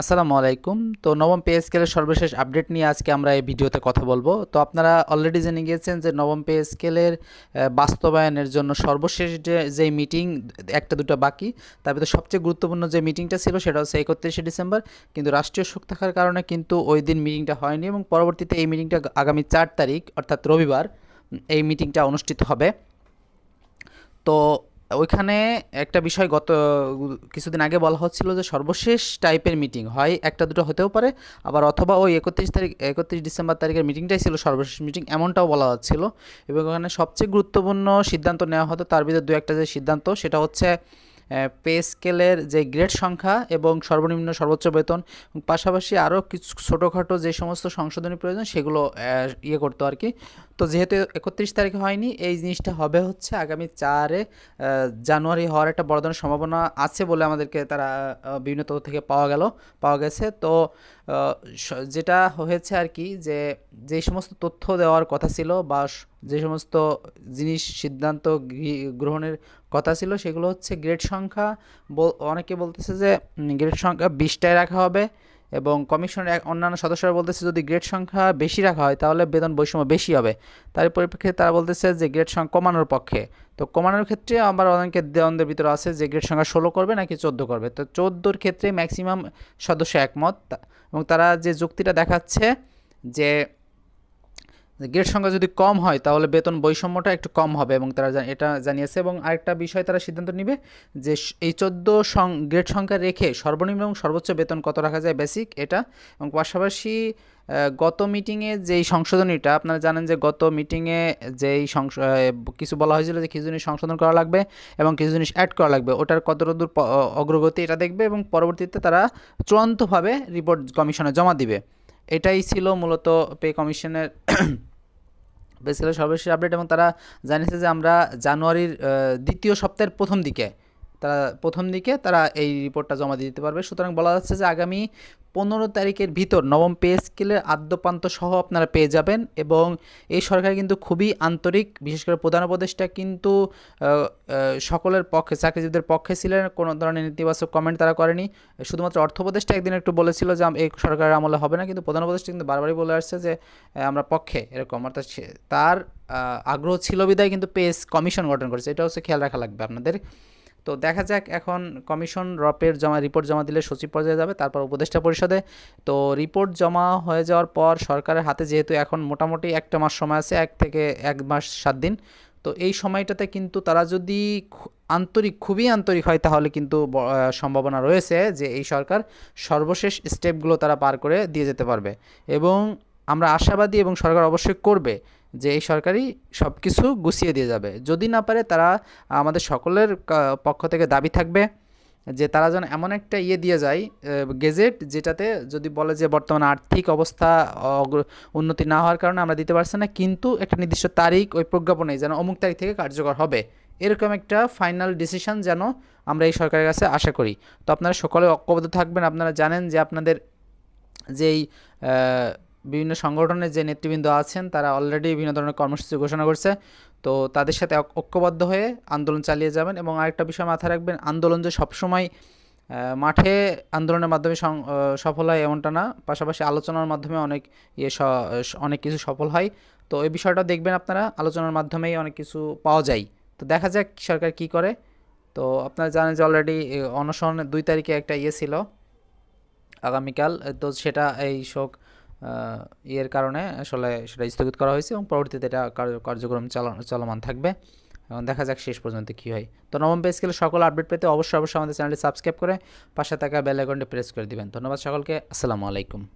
আসসালামু আলাইকুম। তো নবম পে স্কেলের সর্বশেষ আপডেট নিয়ে আজকে আমরা এই ভিডিওতে কথা বলব। তো আপনারা অলরেডি জেনে গিয়েছেন যে নবম পে স্কেলের বাস্তবায়নের জন্য সর্বশেষ যে, যেই মিটিং, একটা দুটো বাকি। তার ভিতরে সবচেয়ে গুরুত্বপূর্ণ যে মিটিংটা ছিল সেটা হচ্ছে একত্রিশে ডিসেম্বর। কিন্তু রাষ্ট্রীয় শোক থাকার কারণে কিন্তু ওই দিন মিটিংটা হয়নি এবং পরবর্তীতে এই মিটিংটা আগামী চার তারিখ, অর্থাৎ রবিবার, এই মিটিংটা অনুষ্ঠিত হবে। তো ওইখানে একটা বিষয় গত, কিছুদিন আগে বলা হচ্ছিল যে সর্বশেষ টাইপের মিটিং হয়, একটা দুটো হতেও পারে, আবার অথবা ওই একত্রিশ তারিখ, একত্রিশ ডিসেম্বর তারিখের মিটিংটাই ছিল সর্বশেষ মিটিং এমনটাও বলা হচ্ছিল। এবং ওখানে সবচেয়ে গুরুত্বপূর্ণ সিদ্ধান্ত নেওয়া হতো, তার ভিতরে দু একটা যে সিদ্ধান্ত, সেটা হচ্ছে পে স্কেলের যে গ্রেড সংখ্যা এবং সর্বনিম্ন সর্বোচ্চ বেতন, পাশাপাশি আরও কিছু ছোটোখাটো যে সমস্ত সংশোধনী প্রয়োজন সেগুলো ইয়ে করতো আর কি তো যেহেতু একত্রিশ তারিখে হয়নি, এই জিনিসটা হবে হচ্ছে আগামী চারে জানুয়ারি হওয়ার একটা বড় ধরনের সম্ভাবনা আছে বলে আমাদেরকে তারা বিভিন্ন তথ্য থেকে পাওয়া গেল, পাওয়া গেছে। তো যেটা হয়েছে আর কি যে যে সমস্ত তথ্য দেওয়ার কথা ছিল বা যে সমস্ত জিনিস সিদ্ধান্ত গ্রহণের কথা ছিল সেগুলো হচ্ছে গ্রেড সংখ্যা। অনেকে বলতেছে যে গ্রেড সংখ্যা বিশটায় রাখা হবে এবং কমিশনের অন্যান্য সদস্যরা বলতেছে যদি গ্রেড সংখ্যা বেশি রাখা হয় তাহলে বেতন বৈষম্য বেশি হবে। তার পরিপ্রেক্ষিতে তারা বলতেছে যে গ্রেড সংখ্যা কমানোর পক্ষে। তো কমানোর ক্ষেত্রে আবার অনেকে দ্বন্দ্বের ভিতরে আছে যে গ্রেড সংখ্যা ষোলো করবে নাকি চোদ্দ করবে। তো চোদ্দোর ক্ষেত্রে ম্যাক্সিমাম সদস্য একমত। এবং তারা যে যুক্তিটা দেখাচ্ছে যে গ্রেড সংখ্যা যদি কম হয়, তাহলে বেতন বৈষম্যটা একটু কম হবে এবং তারা এটা জানিয়েছে এবং আরেকটা বিষয় তারা সিদ্ধান্ত নেবে যে এই চোদ্দ গ্রেড সংখ্যা রেখে সর্বনিম্ন এবং সর্বোচ্চ বেতন কত রাখা যায় বেসিক এটা এবং পাশাপাশি গত মিটিংয়ে যেই সংশোধনীটা, আপনারা জানেন যে গত মিটিংয়ে যেই কিছু বলা হয়েছিল যে কিছু জিনিস সংশোধন করা লাগবে এবং কিছু জিনিস অ্যাড করা লাগবে, ওটার কতটা দূর অগ্রগতি এটা দেখবে এবং পরবর্তীতে তারা চূড়ান্তভাবে রিপোর্ট কমিশনে জমা দিবে। এটাই ছিল মূলত পে কমিশনের বেসিক্যালি সর্বশেষ আপডেট এবং তারা জানিয়েছে যে আমরা জানুয়ারির দ্বিতীয় সপ্তাহের প্রথম দিকে তারা প্রথম দিকে তারা এই রিপোর্টটা জমা দিতে পারবে। সুতরাং বলা যাচ্ছে যে আগামী পনেরো তারিখের ভিতর নবম পে স্কেলের আদ্যপান্ত সহ আপনারা পেয়ে যাবেন এবং এই সরকার কিন্তু খুবই আন্তরিক, বিশেষ করে প্রধান উপদেষ্টা কিন্তু সকলের পক্ষে, চাকরিজীবীদের পক্ষে ছিলেন, কোনো ধরনের নেতিবাচক কমেন্ট তারা করেনি। শুধুমাত্র অর্থ উপদেষ্টা একদিন একটু বলেছিল যে এই সরকারের আমলে হবে না, কিন্তু প্রধান উপদেষ্টা কিন্তু বারবারই বলে আসছে যে আমরা পক্ষে, এরকম। অর্থাৎ তার আগ্রহ ছিল বিদায় কিন্তু পেস কমিশন গঠন করেছে। এটা হচ্ছে খেয়াল রাখা লাগবে আপনাদের। তো দেখা যাক, এখন কমিশন রপের জমা, রিপোর্ট জমা দিলে সচিব পর্যায়ে যাবে, তারপর উপদেষ্টা পরিষদে। তো রিপোর্ট জমা হয়ে যাওয়ার পর সরকারের হাতে যেহেতু এখন মোটামুটি একটা মাস সময় আছে, এক থেকে এক মাস সাত দিন, তো এই সময়টাতে কিন্তু তারা যদি আন্তরিক, খুবই আন্তরিক হয়, তাহলে কিন্তু সম্ভাবনা রয়েছে যে এই সরকার সর্বশেষ স্টেপগুলো তারা পার করে দিয়ে যেতে পারবে। এবং আমরা আশাবাদী এবং সরকার অবশ্যই করবে যে এই সরকারই সব কিছু গুছিয়ে দিয়ে যাবে। যদি না পারে তারা আমাদের সকলের পক্ষ থেকে দাবি থাকবে যে তারা যেন এমন একটা ইয়ে দিয়ে যায় গেজেট যেটাতে যদি বলে যে বর্তমান আর্থিক অবস্থা উন্নতি না হওয়ার কারণে আমরা দিতে পারছি না, কিন্তু একটা নির্দিষ্ট তারিখ ওই প্রজ্ঞাপনে যেন অমুক তারিখ থেকে কার্যকর হবে। এরকম একটা ফাইনাল ডিসিশন যেন আমরা এই সরকারের কাছে আশা করি। তো আপনারা সকলে ঐক্যবদ্ধ থাকবেন, আপনারা জানেন যে আপনাদের যেই বিভিন্ন সংগঠনের যে নেতৃবৃন্দ আছেন, তারা অলরেডি বিভিন্ন ধরনের কর্মসূচি ঘোষণা করছে। তো তাদের সাথে ঐক্যবদ্ধ হয়ে আন্দোলন চালিয়ে যাবেন এবং আরেকটা বিষয় মাথায় রাখবেন, আন্দোলন যে সবসময় মাঠে আন্দোলনের মাধ্যমে সফল হয় এমনটা না। পাশাপাশি আলোচনার মাধ্যমে অনেক ইয়ে অনেক কিছু সফল হয়। তো এই বিষয়টা দেখবেন আপনারা, আলোচনার মাধ্যমেই অনেক কিছু পাওয়া যায়। তো দেখা যাক সরকার কি করে। তো আপনারা জানেন যে অলরেডি অনশন দুই তারিখে একটা ইয়ে ছিল, আগামীকাল। তো সেটা এই শোক ইয়ের কারণে আসলে সেটা স্থগিত করা হয়েছে এবং পরবর্তীতে এটা কার্য- কার্যক্রম চালা- চলমান থাকবে। এবং দেখা যাক শেষ পর্যন্ত কী হয়। তো নবম পে স্কেলে সকল আপডেট পেতে অবশ্যই অবশ্যই আমাদের চ্যানেলটি সাবস্ক্রাইব করে পাশে থাকা বেল আইকনটি প্রেস করে দিবেন। ধন্যবাদ সকলকে। আসসালামু আলাইকুম।